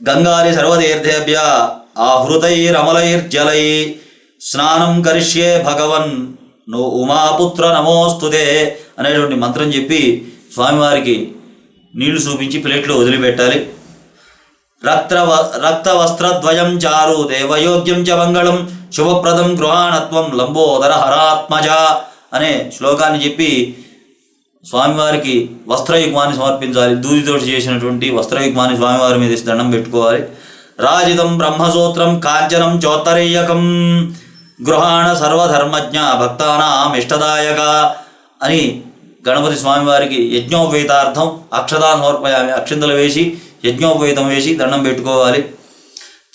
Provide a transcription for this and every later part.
గంగాది సర్వతీర్థేభ్య ఆహృతైరమలైర్జలై స్నానం కరిష్యే భగవన్. నువ్వు ఉమాపుత్ర నమోస్తుదే అనేటువంటి మంత్రం చెప్పి స్వామివారికి నీళ్ళు చూపించి ప్లేట్లో వదిలిపెట్టాలి. రక్త రక్తవస్త్రద్వయం చారు దేవయోగ్యం చ మంగళం శుభప్రదం గృహాణత్వం లంబోదర హరాత్మజ అనే శ్లోకాన్ని చెప్పి స్వామివారికి వస్త్రయుగ్మాన్ని సమర్పించాలి. దూదితోటి చేసినటువంటి వస్త్రయుగ్మాన్ని స్వామివారి మీద దండం పెట్టుకోవాలి. రాజితం బ్రహ్మసూత్రం కాంచనం చోత్తరేయకం గృహాణ సర్వధర్మజ్ఞ భక్తానాం ఇష్టదాయక అని గణపతి స్వామివారికి యజ్ఞోపేతార్థం అక్షదాన్ సమర్పయామి అక్షింతలు వేసి యజ్ఞోపేతం వేసి దండం పెట్టుకోవాలి.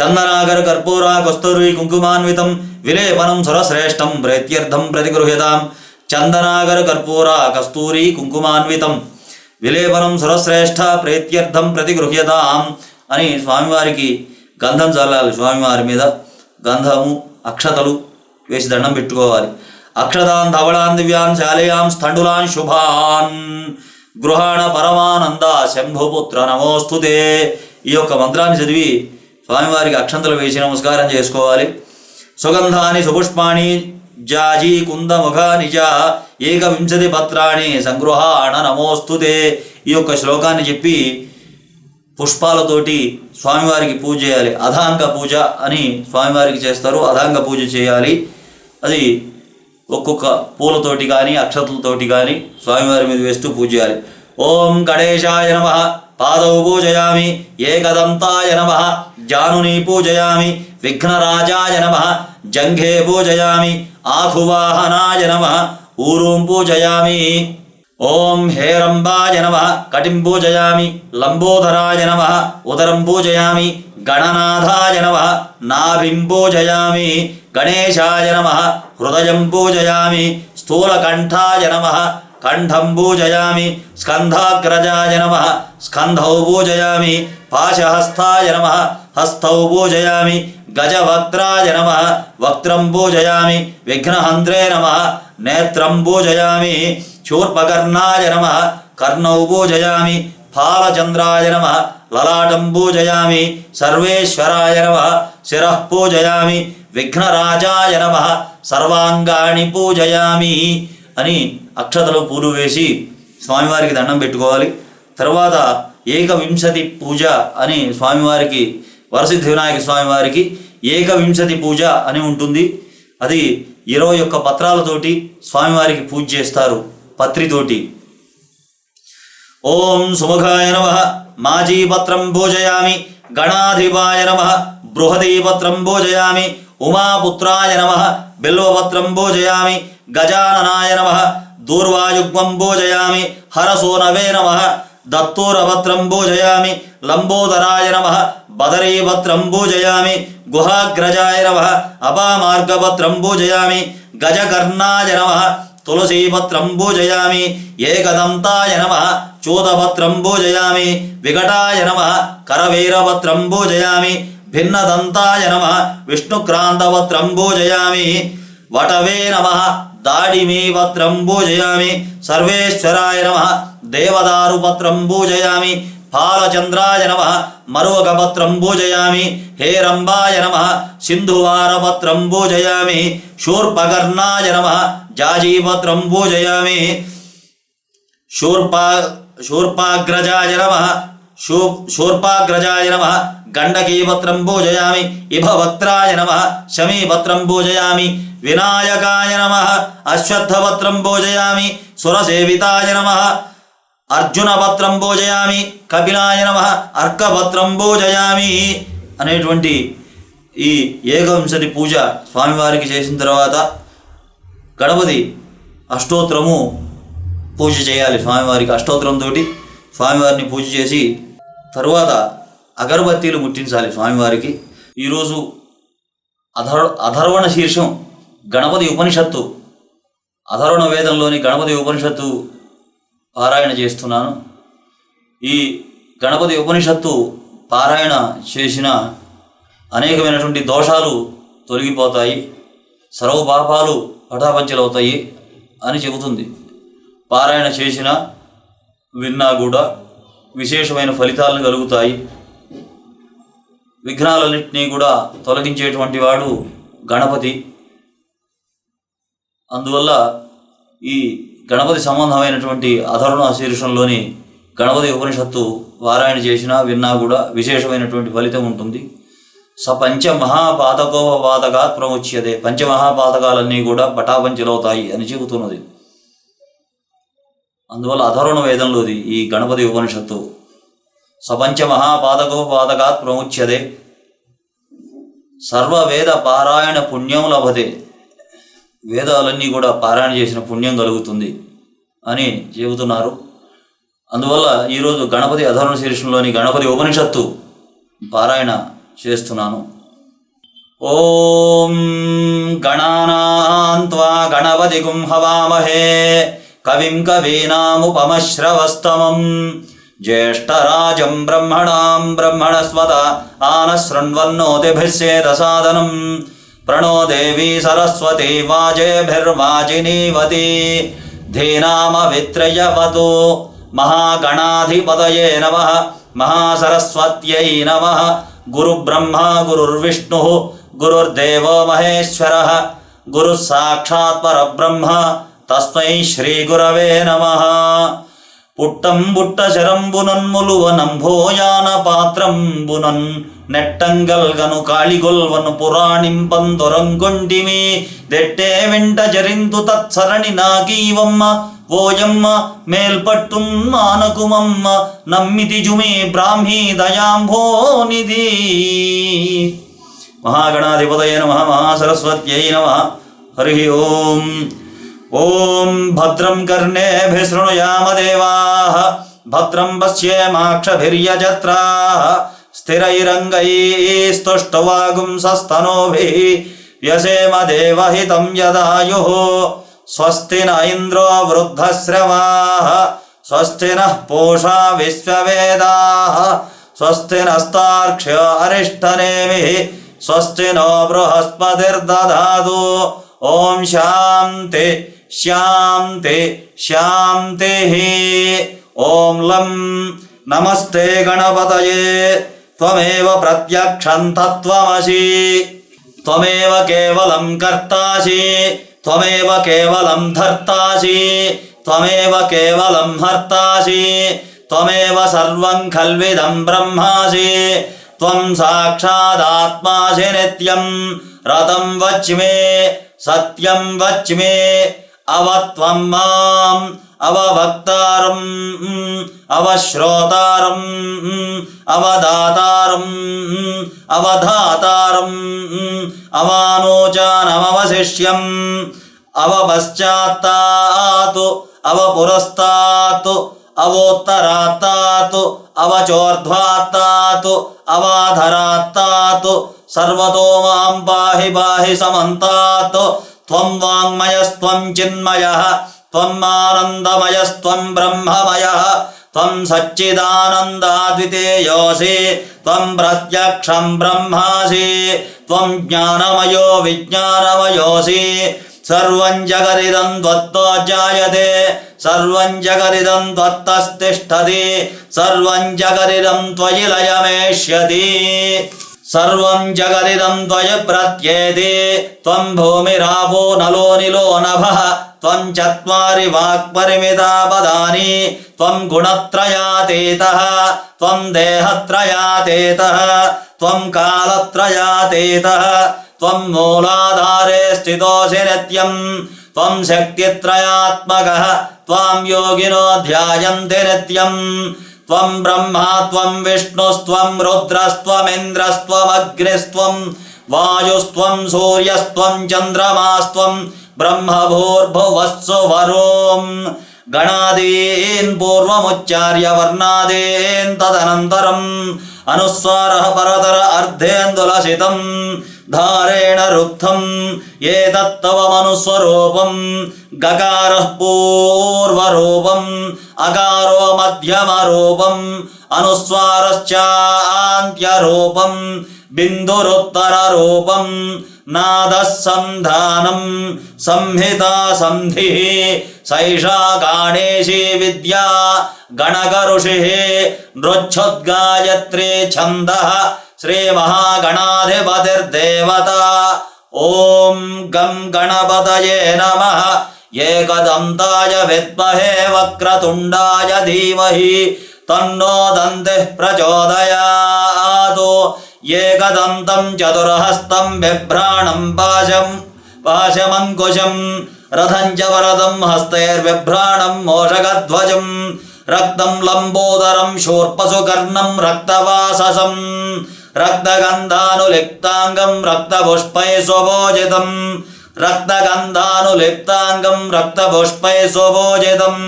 చందనాగర కర్పూరా కస్తూరి కుంకుమాన్వితం విలేపనం సురశ్రేష్టం ప్రేత్యర్థం ప్రతిగృహ్యతాం. చందనాగర కర్పూర కస్తూరి కుంకుమాన్వితం విలేపనం సురశ్రేష్ఠ ప్రేత్యర్థం ప్రతిగృహ్యతాం అని స్వామివారికి గంధం చల్లాలి స్వామివారి మీద. గంధము అక్షతలు వేసి దండం పెట్టుకోవాలి. అక్షతాన్ ధవళాన్ దివ్యాన్ శాలయాం స్థండులాన్ శుభాన్. గృహాణ పరమానంద శంభుపుత్ర నమోస్తుతే ఈ యొక్క మంత్రాన్ని చదివి స్వామివారికి అక్షంతలు వేసి నమస్కారం చేసుకోవాలి. సుగంధాని సుపుష్పాణి జాజీ కుందముఖ నిజ ఏకవింశతి పత్రాణి సంగృహాణ నమోస్తుతే ఈ యొక్క శ్లోకాన్ని చెప్పి పుష్పాలతోటి స్వామివారికి పూజ చేయాలి. అధాంగ పూజ అని స్వామివారికి చేస్తారు. అధాంగ పూజ చేయాలి. అది ఒక్కొక్క పూలతోటి కానీ అక్షతలతోటి కానీ స్వామివారి మీద వేస్తూ పూజ చేయాలి. ఓం గణేశాయ నమ. పాదౌ పూజయామి. ఏకదంతాయ నమ. జానుని పూజయామి. విఘ్నరాజాయ నమ జంఘే పూజయామి ఆహువాహనాయ నమ ఊరూం పూజయామి ఓం హేరంబాయ నమ కటిం పూజయామి లంబోదరాయ నమ ఉదరం పూజయామి గణనాథాయ నమ నాభిం పూజయామి గణేశాయ నమ హృదయం పూజయామి స్థూలకంఠాయ నమ కంఠం పూజయామి స్కంధాగ్రజాయ నమ స్కంధౌ పూజయామి పాశహస్తాయ నమ హస్తౌ పూజయామి గజవక్త్రాయ నమ. వక్త్రం పూజయామి విఘ్నహంత్రే నమ. నేత్రం పూజయామి శూర్పకర్ణాయ నమ. కర్ణౌ పూజయామి ఫాలచంద్రాయ నమ. లలాటం పూజయామి సర్వేశ్వరాయ నమ. శిరః పూజయామి విఘ్నరాజాయ నమ. సర్వాంగాణి పూజయామి అని అక్షతలు పూలు వేసి స్వామివారికి దండం పెట్టుకోవాలి. తర్వాత ఏకవింశతి పూజ అని స్వామివారికి వరసిద్ధి వినాయక స్వామివారికి ఏకవింశతి పూజ అని ఉంటుంది. అది ఇరవై ఒక్క పత్రాలతోటి స్వామివారికి పూజ చేస్తారు పత్రితోటి ఓం సుముఖాయ నమ మాజీపత్రం భోజయామి గణాధిపాయ నమ బృహదీపత్రం భోజయామి ఉమాపుత్రాయ నమ బిల్వపత్రం భోజయామి గజాననాయ నమ దూర్వాయుగ్మం భోజయామి హరసోనవే నమ దత్తూరపత్రం భోజయామి లంబోదరాయ నమ బదరీపత్రం పూజయామి గుహాగ్రజాయ నమ అపామార్గపత్రం పూజయామి గజకర్ణాయ నమ తులసీపత్రం పూజయామి ఏకదంతాయ నమ చూతపత్రం పూజయామి వికటాయ నమ కరవీరపత్రం పూజయామి భిన్నదంతాయ నమ విష్ణుక్రాంతపత్రం పూజయామి వటవే నమ దాడిమీపత్రం పూజయామి సర్వేశ్వరాయ నమ దేవదారుపత్రం పూజయామి फालचंद्राय नम। मरुगपत्रंबूजयामि हे रंबाय नम। सिंधुवार पूजयामि। शूर्पकर्णाय नम। जाजी पूजयामि। शूर्पा शूर्पाग्रजाय नम। शू शूर्पाग्रजाय नम। गण्डकीपत्रं पूजयामि। इभवक्त्राय नम। शमी पूजयामि। विनायकाय नम। अश्वत्थपत्रं सुरसेताय सुरसेविताय అర్జునపత్రం భోజయామి కపిలాయ నమ అర్కభద్రం భోజయామి అనేటువంటి ఈ ఏకవింశతి పూజ స్వామివారికి చేసిన తర్వాత గణపతి అష్టోత్తరము పూజ చేయాలి స్వామివారికి అష్టోత్తరంతో స్వామివారిని పూజ చేసి తరువాత అగరబత్తీలు ముట్టించాలి స్వామివారికి. ఈరోజు అధర్ అధర్వణ శీర్షం గణపతి ఉపనిషత్తు. అధర్వణ వేదంలోని గణపతి ఉపనిషత్తు పారాయణ చేస్తున్నాను. ఈ గణపతి ఉపనిషత్తు పారాయణ చేసిన అనేకమైనటువంటి దోషాలు తొలగిపోతాయి సర్వపాపాలు పటాపంచలవుతాయి అని చెబుతుంది. పారాయణ చేసిన విన్నా కూడా విశేషమైన ఫలితాలను కలుగుతాయి. విఘ్నాలన్నింటినీ కూడా తొలగించేటువంటి వాడు గణపతి. అందువల్ల ఈ గణపతి సంబంధమైనటువంటి అధర్ణ శీర్షంలోని గణపతి ఉపనిషత్తు వారాయణ చేసినా విన్నా కూడా విశేషమైనటువంటి ఫలితం ఉంటుంది. స పంచ ప్రముచ్యదే ప్రముచ్యతే పంచమహాపాతకాలన్నీ కూడా పటాపంచలవుతాయి అని చెబుతున్నది. అందువల్ల అధరుణ వేదంలోది ఈ గణపతి ఉపనిషత్తు. సపంచ మహాపాదకోపాదకాత్ ప్రముచ్యదే సర్వవేద పారాయణ పుణ్యం లభతే. వేదాలన్నీ కూడా పారాయణ చేసిన పుణ్యం కలుగుతుంది అని చెబుతున్నారు. అందువల్ల ఈరోజు గణపతి అధర్మ శీర్షంలోని గణపతి ఉపనిషత్తు పారాయణ చేస్తున్నాను. ఓం గణానాన్వా గణపతి గుంహవామహే కవిం కవీనాముపమశ్రవస్తమం. జ్యేష్టరాజం బ్రహ్మణాం బ్రహ్మణస్వత ఆనశృణ్వన్నోతిభిశ్చేత సాధనం प्रणो देवी सरस्वती वाजेभिर्वाजिनीवती धीनामवित्रयवतु महागणाधिपतये नमः महासरस्वत्यै नमः गुरुब्रह्मा गुरुर्विष्णुः गुरुर्देवो महेश्वरः गुरुः साक्षात् परब्रह्म तस्मै श्रीगुरवे नमः पुट्टं पुट्टशरम्बुनन्मुलुवनम्भोयानपात्रम्बुनन् నెట్టంగల్గను కాళిగొల్వను పురాణింపందొరంగొండిమి దెట్టే వెంట జరింతు తత్సరణి నాకీవమ్మ ఓయమ్మ మేల్పట్టుం మానకుమమ్మ. నమ్మితి జుమే బ్రాహ్మీ దయాంభోనిధి. మహాగణాధిపతయ నమ మహాసరస్వత్యై నమ. హరి ఓం. ఓం భద్రం కర్ణేభిः శృణుయామ దేవాः. భద్రం పశ్యేమాక్షభిర్యజత్రాः. स्थिरैरङ्गैः स्तुष्टवागुंसस्तनोभिः व्यसेम देवहितं यदायुः स्वस्ति न इन्द्रो वृद्धश्रवाः स्वस्ति नः पूषा विश्ववेदाः स्वस्ति नस्तार्क्ष्य अरिष्ठनेमिः स्वस्ति नो बृहस्पतिर्दधातु। ॐ शान्ति श्यान्ति शान्तिः। ॐ लं नमस्ते गणपतये। त्वमेव प्रत्यक्षन्तत्वमसि त्वमेव केवलम् कर्तासि। त्वमेव केवलम् धर्तासि। त्वमेव केवलम् हर्तासि। त्वमेव सर्वम् खल्विदम् ब्रह्मासि। त्वम् साक्षादात्मासि नित्यम् रतम् वच्मि। सत्यम् वच्मि। अवत्वम् माम्। अवभक्तारम्, अवश्रोतारम्, अवदातारम्, अवधातारम्, अवानोचानमवशिष्यम्, अवपश्चात्तात्, अवपुरस्तात्, अवोत्तरात्तात्, अवचोर्ध्वात्तात्, अवाधरात्तात् सर्वतो माँ पाहि पाहि समन्तात्, त्वं वाङ्मयस्त्वं चिन्मयः त्वम् आनन्दमयस्त्वं ब्रह्ममयः, त्वं सच्चिदानन्दाद्वितीयोऽसि त्वं प्रत्यक्षं ब्रह्मासि, त्वं ज्ञानमयो विज्ञानमयोऽसि। सर्वं जगदिदं त्वत्तो जायते सर्वं त्वत्तस्तिष्ठति त्वयि लयमेष्यति। సర్వం జగదిదం ద్వయ ప్రత్యేదే త్వం భూమిరావో నలో నిలో నభ. త్వం చత్వారి వాక్పరిమితా పదాని త్వం గుణత్రయాతీత. త్వం దేహత్రయాతీత. త్వం కాలత్రయాతీత. త్వం మూలాధారే స్థితోసి నిత్యం. త్వం శక్తిత్రయాత్మక. త్వం యోగినో ధ్యాయంతి నిత్యం. त्वं ब्रह्मा त्वं विष्णुस्त्वं रुद्रस्त्वमिन्द्रस्त्वमग्निस्त्वं वायुस्त्वं सूर्यस्त्वं चन्द्रमास्त्वं ब्रह्मभूर्भुवस्सु वरोम् गणादीन् पूर्वमुच्चार्य वर्णादीन् तदनन्तरम् अनुस्वारः परतर अर्धेन्दुलसितं धारेण रुक्थम् एतत्तव मनुस्वरूपं गकारः पूर्वरूपम् अकारो मध्यमरूपम् अनुस्वारश्चान्त्यरूपम् बिन्दुरुत्तररूपम् नादः सन्धानं संहिता सन्धिः सैषा गाणेशी विद्या गणकऋषिः नृच्छुद्गायत्री छन्दः श्रीमहागणाधिपतिर्देवता। ॐ गं गणपतये नमः। एकदन्ताय विद्महे वक्रतुण्डाय धीमहि। तन्नो दन्तिः प्रचोदयात्। एकदन्तं चतुर्हस्तं बिभ्राणं पाशं पाशमङ्कुशं रथं च वरदं हस्तैर्विभ्राणं मोषकध्वजं। रक्तं लम्बोदरं शूर्पसुकर्णं रक्तवाससम् ரத்தகந்தானுலிப்தாங்கம் ரத்தபுஷ்பை சுபோஜிதம் ரத்தகந்தானுலிப்தாங்கம் ரத்தபுஷ்பை சுபோஜிதம்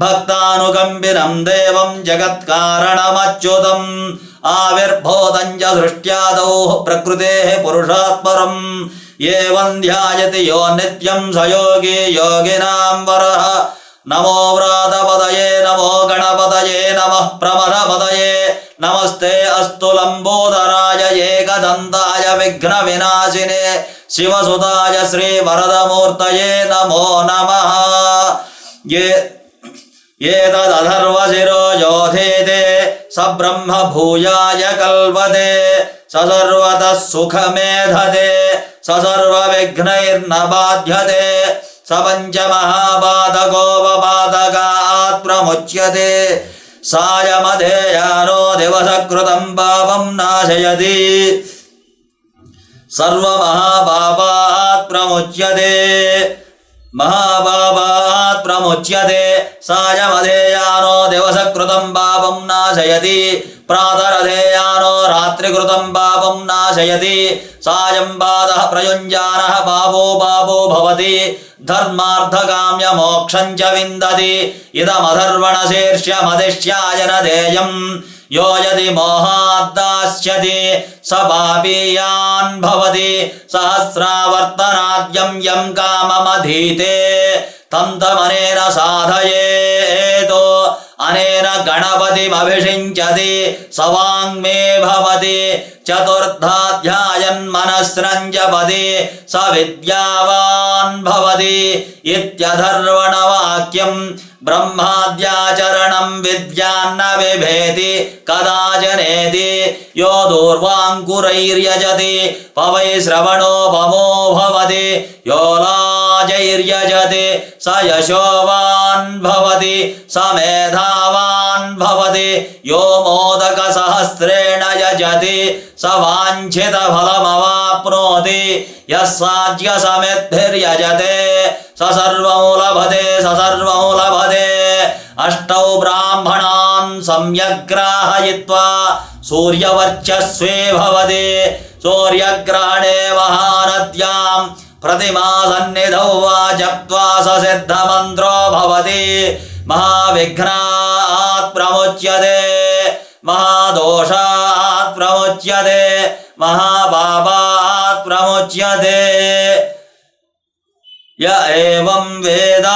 ഭക്താനുകമ്പിനം ദേവം ജഗത്കാരണമച്യുതം ആവിർഭോതഞ്ച സൃഷ്ട്യാദോ പ്രകൃതേ പുരുഷാത്പരം ഏവം ധ്യായതി യോ നിത്യം സയോഗി യോഗിനാം വര നമോ വ്രാതപതയേ നമോ ഗണപതയേ നമഃ പ്രമരപത अस्तु लंबोदराय लम्बोदराय एकदन्ताय विघ्नविनाशिने शिवसुताय श्रीवरदमूर्तये नमो नमः। ये एतदथर्वशिरो योधेते सब्रह्मभूयाय कल्पते स सर्वतः सुख मेधते स सर्व विघ्नैर्न बाध्यते स पञ्चमहाबाधकोपबाधकात् प्रमुच्यते। सायमधेयानो दिवसकृतं पापं नाशयति सर्वमहापापात् प्रमुच्यते महापापात् प्रमुच्यते। सायमधेयानो दिवसकृतं पापं नाशयति। प्रातरधेयानो रात्रिकृतं पापं नाशयति। सायं पादः प्रयुञ्जानः पापो पापो भवति। धर्मार्थकाम्यमोक्षं विन्दति। इदमधर्वणशीर्ष्यमधिष्यायनधेयम् यो यदि मोहाद्दास्यति स पापीयान् भवति, सहस्रावर्तनाद्यं यं काममधीते। तं तमनेन साधयेतो, अनेन गणपतिमभिषिञ्चति स वाङ्मे भवति चतुर्थाध्यायन्मनस्रञ्जपति स विद्यावान् भवति, इत्यधर्वणवाक्यम् ब्रह्माद्याचरण विद्यान्न कदा जनेति यो दूर्वाङ्कुरैर्यजति पवैश्रवणोपमो भवति, यो लाजैर्यजति, स यशोवान् भवति, स मेधावान् भवति, यो मोदकसहस्रेण यजति, स वाञ्छितफलमवाप्नोति यः साज्यसमिद्भिर्यजते स सर्वं लभते स सर्वं अष्टौ ब्राह्मणान् सम्यग्राहयित्वा सूर्यवर्चस्वे भवति। सूर्यग्रहणे महानद्यां प्रतिमा सन्निधौ वा जप्त्वा स सिद्धमन्त्रो भवति। महाविघ्नात् प्रमुच्यते। महादोषात् प्रमुच्यते। महापापात् प्रमुच्यते। य एवं वेद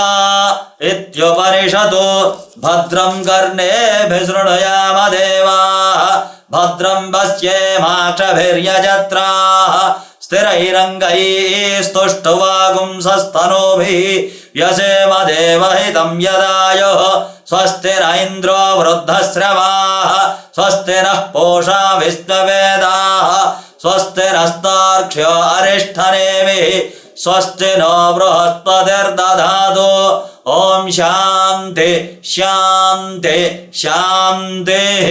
इत्युपनिषदो। भद्रं कर्णेभिसृणयामदेवाः भद्रं पश्येमाक्षभिर्यजत्राः। स्थिरैरङ्गैस्तुष्टुवागुंसस्तनोभिः। यसेमदेवहितं यदायुः। स्वस्तिरैन्द्रो वृद्धश्रवाः। स्वस्तिरः पोषा विश्ववेदाः स्वस्तिरस्तार्क्ष्यो अरिष्ठनेमिः। स्वस्ति नो बृहस्पतिर्दधातु। ॐ शान्ति शान्ति शान्तिः।